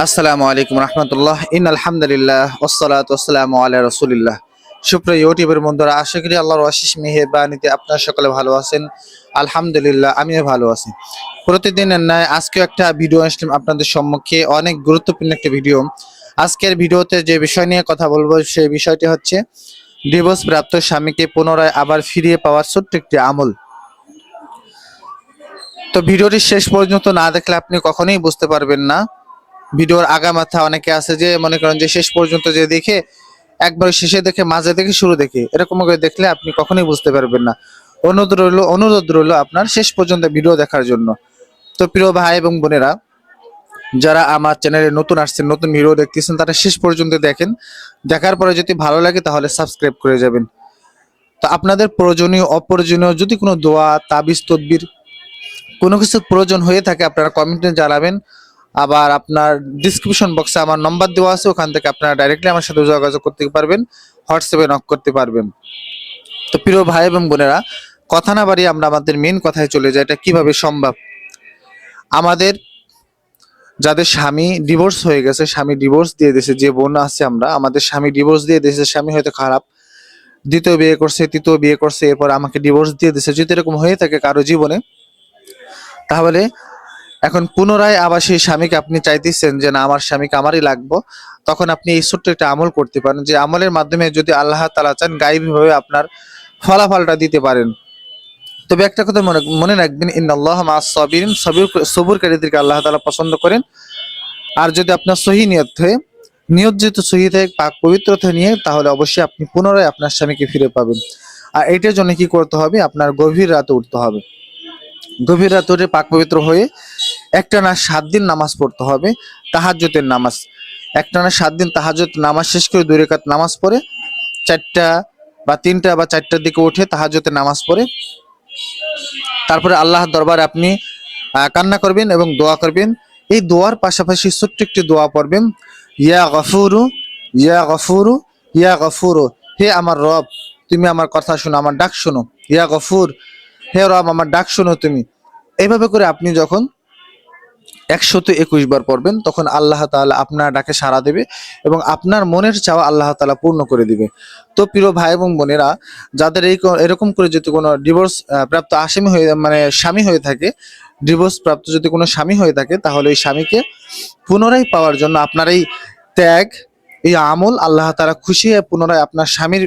আসসালামু আলাইকুম রহমতুল্লাহ। ইন আলহামদুলিল্লাহ ওসলাত ওসালামু আল্লাহ রসুলিল্লাহ। সুপ্রিয় ইউটিউবের বন্ধুরা, আশা করি আল্লাহর অশেষ মেহেরবানিতে আপনারা সকলে ভালো আছেন। আলহামদুলিল্লাহ, আমিও ভালো আছি। প্রতিদিনের ন্যায় আজকেও একটা ভিডিও আসলাম আপনাদের সম্মুখে, অনেক গুরুত্বপূর্ণ একটা ভিডিও। আজকের ভিডিওতে যে বিষয় নিয়ে কথা বলব, সেই বিষয়টি হচ্ছে ডিভোর্স প্রাপ্ত স্বামীকে পুনরায় আবার ফিরিয়ে পাওয়ার ছোট্ট একটি আমল। তো ভিডিওটি শেষ পর্যন্ত না দেখলে আপনি কখনোই বুঝতে পারবেন না। ভিডিওর আগা মাথা অনেকে আছে যে মনে করেন যে শেষ পর্যন্ত যে দেখে, একবার শেষে দেখে, মাঝে দেখে, শুরু দেখে, এরকম করে দেখলে আপনি কখনোই বুঝতে পারবেন না। অনুরোধ রইল অনুরোধ রইল আপনার শেষ পর্যন্ত ভিডিও দেখার জন্য। তো প্রিয় ভাই এবং বোনেরা, যারা আমার চ্যানেলে নতুন আসছেন, নতুন ভিডিও দেখতেছেন, তারা শেষ পর্যন্ত দেখেন। দেখার পরে যদি ভালো লাগে, তাহলে সাবস্ক্রাইব করে যাবেন। তো আপনাদের প্রয়োজনীয়, অপ্রয়োজনীয় যদি কোনো দোয়া, তাবিজ, তদবির কোনো কিছু প্রয়োজন হয়ে থাকে, আপনারা কমেন্টে জানাবেন। আবার আপনার ডিসক্রিপশন বক্সে আমার নম্বর দেওয়া আছে, ওখান থেকে আপনারা ডাইরেক্টলি আমার সাথে যোগাযোগ করতে পারবেন হোয়াটসঅ্যাপে নক করতে পারবেন। তো প্রিয় ভাই এবং বোনেরা, কথা না বাড়িয়ে আমরা আমাদের মেন কথায় চলে যাই, এটা কীভাবে সম্ভব? আমাদের যাদের স্বামী ডিভোর্স হয়ে গেছে, স্বামী ডিভোর্স দিয়ে দিয়েছে, যে বোন আছে আমরা, আমাদের স্বামী ডিভোর্স দিয়ে দিয়েছে, স্বামী হয়তো খারাপ, দ্বিতীয় বিয়ে করছে, তৃতীয় বিয়ে করছে, এরপর আমাকে ডিভোর্স দিয়ে দিয়েছে, যদি এরকম হয়ে থাকে কারও জীবনে, তাহলে এখন পুনরায় আবার সেই স্বামীকে আপনি চাইতেছেন যে না, আমার স্বামীকে আমারই লাগবো, তখন আপনি এই ছোট্ট একটা আমল করতে পারেন, যে আমলের মাধ্যমে যদি আল্লাহ তালা চান গাইবীভাবে আপনার ফলাফলটা দিতে পারেন। তবে একটা কথা মনে মনে রাখবেন, ইন্নাল্লাহ মা সাবিরিন, সবির, সবুরকারীদেরকে আল্লাহ তালা পছন্দ করেন। আর যদি আপনার সহি নিয়ত হয়ে, নিয়ত যেহেতু সহি থেকে, পাক পবিত্রতা নিয়ে, তাহলে অবশ্যই আপনি পুনরায় আপনার স্বামীকে ফিরে পাবেন। আর এটার জন্য কি করতে হবে? আপনার গভীর রাতে উঠতে হবে। গভীর রাতে উঠে পাক পবিত্র হয়ে একটানা সাত দিন নামাজ পড়তে হবে, তাহাজ্জুদের নামাজ। একটানা সাত দিন তাহাজ্জুদ নামাজ শেষ করে দুই রেখাত নামাজ পড়ে, চারটা বা তিনটা বা চারটার দিকে উঠে তাহাজ্জুদের নামাজ পড়ে। তারপরে আল্লাহর দরবারে আপনি কান্না করবেন এবং দোয়া করবেন। এই দোয়ার পাশাপাশি ছোট্ট একটি দোয়া পড়বেন। ইয়া গফুরু ইয়া গফুরু ইয়া গফুরু। হে আমার রব, তুমি আমার কথা শোনো, আমার ডাক শোনো। ইয়া গফুর, হে রব, আমার ডাক শোনো তুমি। এইভাবে করে আপনি যখন একশত একুশ বার পড়বেন, তখন আল্লাহ তাআলা আপনার ডাকে সাড়া দেবে এবং আপনার মনের চাওয়া আল্লাহ তালা পূর্ণ করে দিবে। তো প্রিয় ভাই এবং বোনেরা, যাদের এই এরকম করে যদি কোনো ডিভোর্স প্রাপ্ত আসামি হয়ে মানে স্বামী হয়ে থাকে ডিভোর্স প্রাপ্ত যদি কোনো স্বামী হয়ে থাকে, তাহলে ওই স্বামীকে পুনরায় পাওয়ার জন্য আপনার এই ত্যাগ, এই আমল আল্লাহ তাআলা খুশি হয়ে পুনরায় আপনার স্বামীর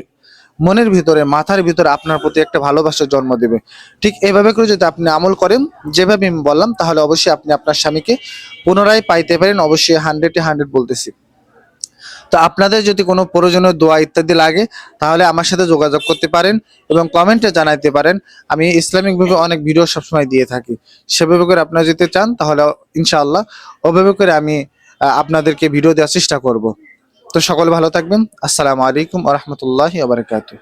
মনের ভিতরে, মাথার ভিতরে আপনার প্রতি একটা ভালোবাসার জন্ম দেবে। ঠিক এভাবে করে যদি আপনি আমল করেন, যেভাবে আমি বললাম, তাহলে অবশ্যই আপনি আপনার স্বামীকে পুনরায় পাইতে পারেন। অবশ্যই হান্ড্রেডে হান্ড্রেড বলতেছি। তো আপনাদের যদি কোনো প্রয়োজনীয় দোয়া ইত্যাদি লাগে, তাহলে আমার সাথে যোগাযোগ করতে পারেন এবং কমেন্টে জানাইতে পারেন। আমি ইসলামিকভাবে অনেক ভিডিও সবসময় দিয়ে থাকি। সেভাবে করে আপনারা যদি চান, তাহলে ইনশাআল্লাহ ওভাবে করে আমি আপনাদেরকে ভিডিও দেওয়ার চেষ্টা করব। তো সকল ভালো থাকবেন। আসসালামু আলাইকুম আ রহমতুল্লাহ আবরকাত